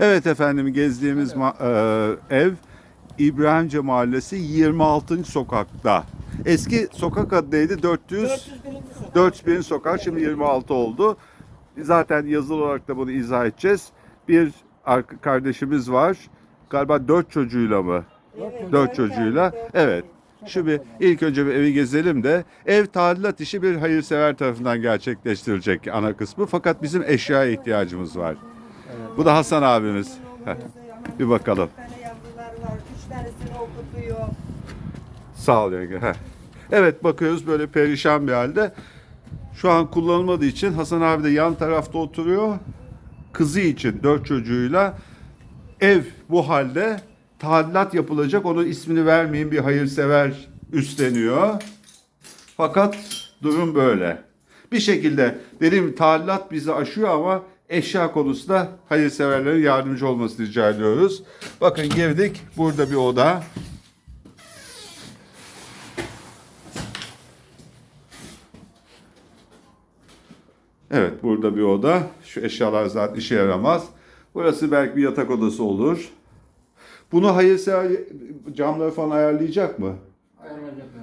Evet efendim gezdiğimiz ma- e, ev İbrahimce Mahallesi 26. sokakta. Eski sokak adı neydi? 400 401. sokak. 4000 sokak şimdi 26 oldu. Zaten yazılı olarak da bunu izah edeceğiz. Bir kardeşimiz var. Galiba 4 çocuğuyla mı? Evet, Dört dört çocuğuyla. tane, dört Evet. tane. Şimdi ilk önce bir evi gezelim de ev tadilat işi bir hayırsever tarafından gerçekleştirilecek ana kısmı. Fakat bizim eşyaya ihtiyacımız var. Bu da Hasan abimiz. Heh, bir bakalım. Bir tane yavrular var. Üç tanesini okutuyor. Sağ ol yenge. Heh. Evet bakıyoruz böyle perişan bir halde. Şu an kullanılmadığı için Hasan abi de yan tarafta oturuyor. Kızı için dört çocuğuyla ev bu halde tadilat yapılacak. Onun ismini vermeyin bir hayırsever üstleniyor. Fakat durum böyle. Bir şekilde dediğim gibi tadilat bizi aşıyor ama eşya konusunda hayırseverlerin yardımcı olmasını rica ediyoruz. Bakın girdik. Burada bir oda. Evet burada bir oda. Şu eşyalar zaten işe yaramaz. Burası belki bir yatak odası olur. Bunu hayırsever camları falan ayarlayacak mı?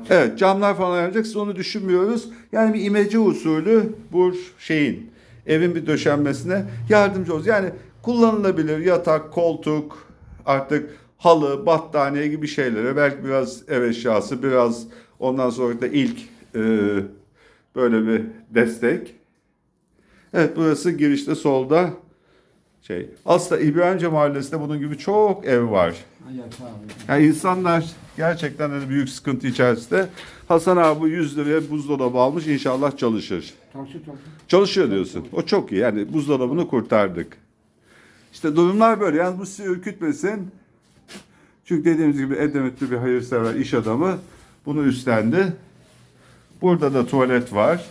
Evet camlar falan ayarlayacak. Siz onu düşünmüyoruz. Yani bir imece usulü bu şeyin evin bir döşenmesine yardımcı oluruz. Yani kullanılabilir yatak, koltuk, artık halı, battaniye gibi şeylere belki biraz ev eşyası, biraz ondan sonra da ilk e, böyle bir destek. Evet burası girişte solda şey. Aslında İbrahimce Mahallesi'nde bunun gibi çok ev var. Yani insanlar gerçekten hani büyük sıkıntı içerisinde. Hasan abi 100 liraya buzdolabı almış inşallah çalışır. Çalışıyor diyorsun. O çok iyi. Yani buzdolabını kurtardık. İşte durumlar böyle. Yalnız bu sizi ürkütmesin. Çünkü dediğimiz gibi Edemitli bir hayırsever iş adamı bunu üstlendi. Burada da tuvalet var.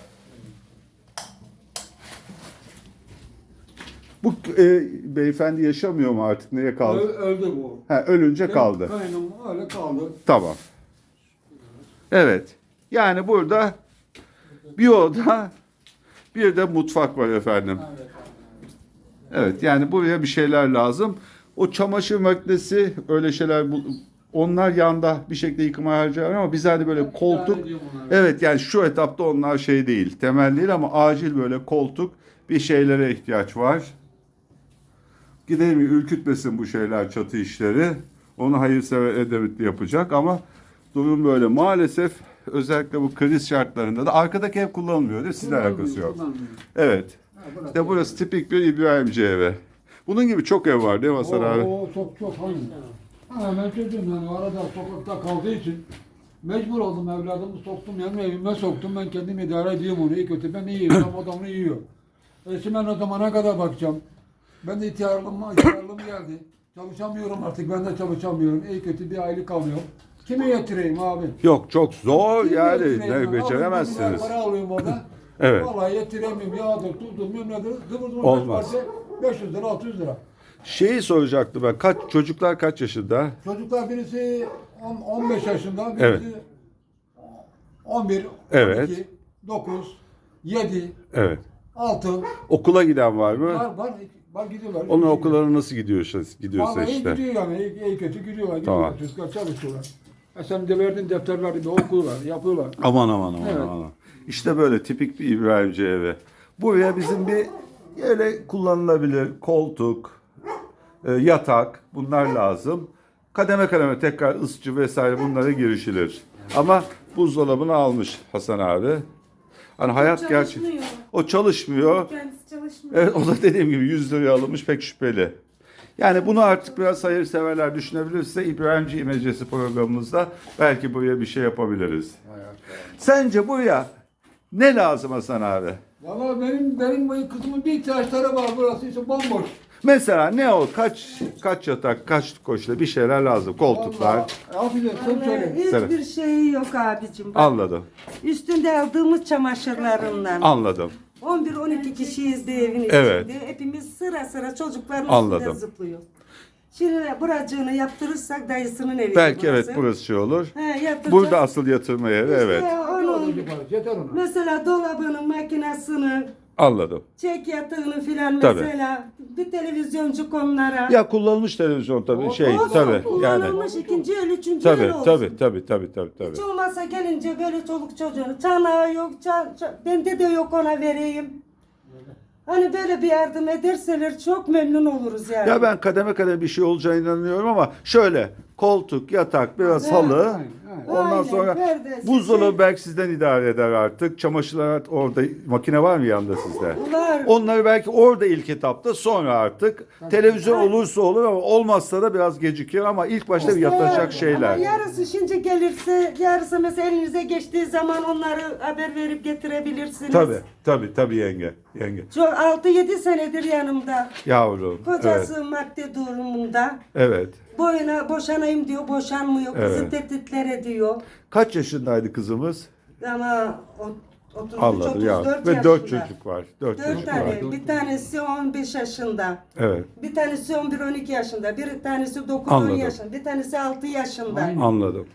Bu e, beyefendi yaşamıyor mu artık? Neye kaldı? Ö- öldü bu. Ha, ölünce kaldı. Kaynım öyle kaldı. Tamam. Evet. Yani burada bir oda bir de mutfak var efendim. Evet. Evet yani buraya bir şeyler lazım. O çamaşır makinesi öyle şeyler bu- onlar yanda bir şekilde yıkama harcar ama biz hani böyle koltuk İdare. Evet yani şu etapta onlar şey değil. Temel değil ama acil böyle koltuk bir şeylere ihtiyaç var. Gidelim ürkütmesin bu şeyler çatı işleri. Onu hayırsever Edebitli yapacak ama durum böyle. Maalesef özellikle bu kriz şartlarında da arkadaki ev kullanılmıyor değil mi? Kullanmıyor, alakası yok. Evet. Burası. İşte burası tipik bir İbrahimci evi. Bunun gibi çok ev var değil mi Hasan abi? Oo, çok çok hangi? Ha, ben çocuğum yani arada sokakta kaldığı için mecbur oldum evladımı soktum yani evime soktum ben kendim idare ediyorum onu iyi kötü ben iyiyim o da onu yiyor. E şimdi ben o zamana kadar bakacağım. Ben de ihtiyarlığım, ihtiyarlığım geldi. Çalışamıyorum artık ben de çalışamıyorum. İyi kötü bir aylık alıyorum. Kimi yetireyim abi? Yok çok zor Kimi yani yetireyim ben? ne Abi, beceremezsiniz. bir Para alıyorum orada. Evet. Vallahi yetiremiyorum. Yağdır, tuzdur, bilmem nedir. Zıvır zıvır Olmaz. parça, 500 lira, 600 lira. Şeyi soracaktım ben. Kaç çocuklar kaç yaşında? Çocuklar birisi on- 15 yaşında, birisi Evet. 11, 12, Evet. 9, 7, Evet. 6 Okula giden var mı? var var var gidiyorlar. Onun okulları nasıl gidiyorsa, gidiyorsa Vallahi işte. gidiyor yani. İyi, iyi kötü gidiyorlar. Tamam. Gidiyorlar. Çocuklar çalışıyorlar. E sen de verdin defterleri de okuyorlar, yapıyorlar. Aman aman aman Evet. aman. İşte böyle tipik bir İbrahimci evi. Buraya bizim bir öyle kullanılabilir koltuk, e, yatak bunlar lazım. Kademe kademe tekrar ısıtıcı vesaire bunlara girişilir. Ama buzdolabını almış Hasan abi. Hani hayat gerçek. Çalışmıyor. O çalışmıyor. Kendisi çalışmıyor. Evet o da dediğim gibi 100 liraya alınmış pek şüpheli. Yani bunu artık biraz hayırseverler düşünebilirse İbrahimci İmecesi programımızda belki buraya bir şey yapabiliriz. Sence buraya ne lazım Hasan abi? Valla benim benim bu kızımın bir ihtiyaçları var burası ise bomboş. Mesela ne o? Kaç kaç yatak, kaç koşla bir şeyler lazım. Koltuklar. Vallahi, Affedersin sen söyle. Hiçbir şeyi yok abicim. Bak, Anladım. Üstünde aldığımız çamaşırlarından. Anladım. 11-12 kişiyiz de evin Evet. içinde. Hepimiz sıra sıra çocukların Anladım. üstünde zıplıyor. Şimdi buracığını yaptırırsak dayısının evi. Belki evet burası şey olur. He, yaptıracağız. Burada asıl yatırma yeri evet. İşte Ne onun? Yeter ona. Mesela dolabının, makinesinin, Anladım. Çek yatağını filan Tabii. mesela. Bir televizyoncuk onlara. Ya kullanılmış televizyon tabii şey Olsun, tabii yani. kullanılmış ikinci el, üçüncü Tabii el olsun. tabii tabii tabii tabii tabii. Hiç olmazsa gelince böyle çoluk çocuğunu çanağı yok, çan, çan- bende de yok ona vereyim. Hani böyle bir yardım ederseler çok memnun oluruz yani. Ya ben kademe kademe bir şey olacağına inanıyorum ama şöyle koltuk, yatak, biraz Evet. halı. Aynen, aynen. Ondan Aynen, sonra perdesi, buzdolabı şey- belki sizden idare eder artık. Çamaşırlar orada makine var mı yanında sizde? Var. Onları belki orada ilk etapta sonra artık televizyon Evet. olursa olur ama olmazsa da biraz gecikir ama ilk başta bir yatacak Ama şeyler. yarısı şimdi gelirse, yarısı mesela elinize geçtiği zaman onları haber verip getirebilirsiniz. Tabii tabii tabii yenge yenge. Çok 6-7 senedir yanımda. Yavrum. Kocası madde durumunda. Evet. Evet. Boyuna boşanayım diyor, boşanmıyor. Kızı Evet. Ediyor. Kaç yaşındaydı kızımız? Ama o- 33, Anladım ya. 34 Ve dört yaşında. çocuk var. Dört, Dört çocuk var. tane. Bir tanesi 15 yaşında. Evet. Bir tanesi 11-12 yaşında. Bir tanesi 9-10 Anladım. yaşında. Bir tanesi 6 yaşında. Anladım.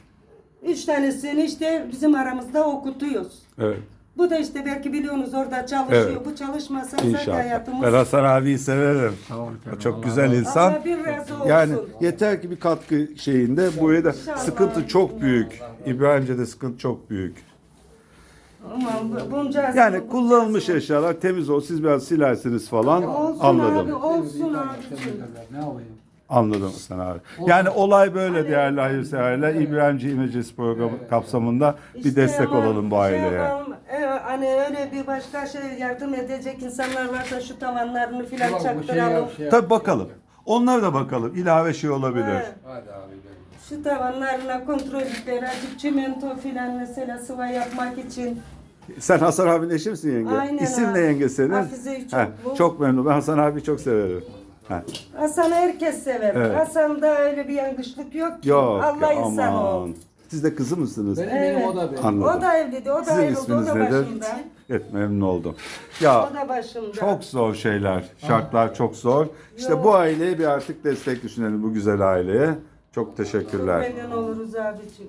Üç tanesini işte bizim aramızda okutuyoruz. Evet. Bu da işte belki biliyorsunuz orada çalışıyor. Evet. Bu çalışmasa zaten İnşallah. hayatımız... Ben Hasan abiyi severim. O çok güzel insan. Allah bir razı olsun. Yani yeter ki bir katkı şeyinde buraya da İnşallah. sıkıntı çok büyük. İbrahimce'de sıkıntı çok büyük. Aman bu- bunca Yani bu- kullanılmış eşyalar temiz o siz biraz silersiniz falan. Olsun Anladım. abi, olsun temizlerler, Ne yapayım? Anladım Hasan abi. Yani olay böyle değerli hayırseverler. İbrahimci İmecesi programı kapsamında bir İşte destek ama olalım bu şey aileye. yapalım, e, hani öyle bir başka şey yardım edecek insanlar varsa şu tavanlarını filan şey çaktıralım. yap, şey yap. Tabii bakalım. Onlara da bakalım. İlave şey olabilir. Evet. Hadi abi. Şu tavanlarına kontrolükleri, azıcık çimento filan mesela sıva yapmak için. Sen Hasan abinin eşi misin yenge? Aynen İsim abi. ne yenge senin? Hafize Üçoklu. Çok memnun. Ben Hasan abi çok severim. Heh. Hasan'ı herkes sever. Evet. Hasan'da öyle bir yanlışlık yok ki. Yok Allah insanı o. aman. Siz de kızı mısınız? Benim Evet. benim o da benim. Anladım. O da evliydi, o da Sizin ayrıldı, o isminiz da nedir? başımda. Evet memnun oldum. Ya O da başımda. çok zor şeyler. Şartlar çok zor. İşte bu aileye bir artık destek düşünelim bu güzel aileye. Çok teşekkürler. Memnun oluruz abicim.